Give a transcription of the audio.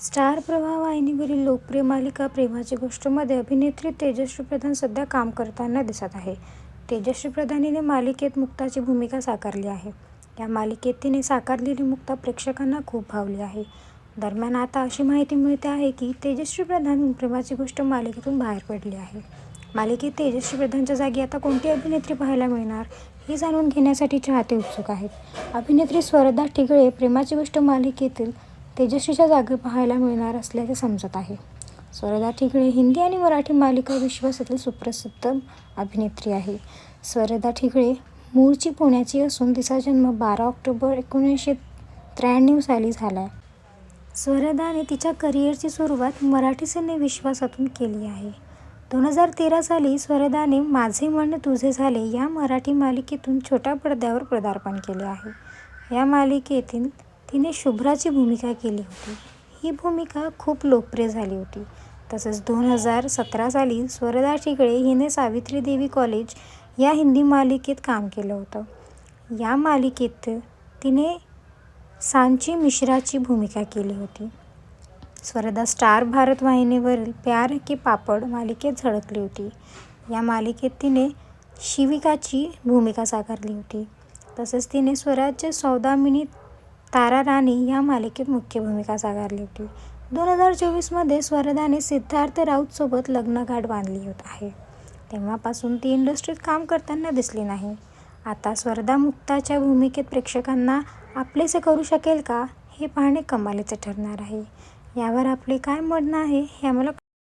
Star प्रवाह वाहिनीवरील लोकप्रिय मालिका प्रेमाची गोष्टमध्ये अभिनेत्री तेजश्री प्रधान सध्या काम करताना दिसत आहे. तेजश्री प्रधान हिने मालिकेत मुक्ताची भूमिका साकारली आहे. या मालिकेत तिने साकारलेली मुक्ता प्रेक्षकांना खूप भावली आहे. दरम्यान आता अशी माहिती मिळते आहे की तेजश्री प्रधान प्रेमाची गोष्ट मालिकेतून बाहेर पडली आहे. मालिकेत तेजश्री प्रधानच्या जागी आता कोणती अभिनेत्री पाहायला मिळणार हे जाणून घेण्यासाठी चाहते उत्सुक आहेत. अभिनेत्री स्वरदा ठिगळे प्रेमाची गोष्ट मालिकेतील तेजश्रीच्या जागी पाहायला मिळणार असल्याचे समजत आहे. स्वरदा ठिकळे हिंदी आणि मराठी मालिका विश्वासातील सुप्रसिद्ध अभिनेत्री आहे. स्वरदा ठिकळे मूळची पुण्याची असून तिचा जन्म बारा ऑक्टोबर एकोणीसशे त्र्याण्णव साली झाला. आहे स्वरदाने तिच्या करिअरची सुरुवात मराठी सिने विश्वासातून केली आहे. दोन हजार तेरा साली स्वरदाने माझे म्हणणे तुझे झाले या मराठी मालिकेतून छोट्या पडद्यावर पदार्पण केले आहे. या मालिकेतील तिने शुभ्राची भूमिका केली होती. ही भूमिका खूप लोकप्रिय झाली होती. तसेच दोन हजार सतरा साली स्वरदा ठिकळे हिने सावित्री देवी कॉलेज या हिंदी मालिकेत काम केलं होतं. या मालिकेत तिने सांची मिश्राची भूमिका केली होती. स्वरदा स्टार भारत वाहिनीवरील प्यार के पापड मालिकेत झळकली होती. या मालिकेत तिने शिविकाची भूमिका साकारली होती. तसेच तिने स्वराज्य सौदामिनीत तारा राणी या मालिकेत मुख्य भूमिका साकारली होती. दोन हजार चोवीसमध्ये स्वरदाने सिद्धार्थ राऊतसोबत लग्नगाठ बांधली आहे. तेव्हापासून ती इंडस्ट्रीत काम करताना दिसली नाही. आता स्वरदा मुक्ताच्या भूमिकेत प्रेक्षकांना आपलेसे करू शकेल का हे पाहणे कमालीचे ठरणार आहे. यावर आपले काय म्हणणं आहे हे आम्हाला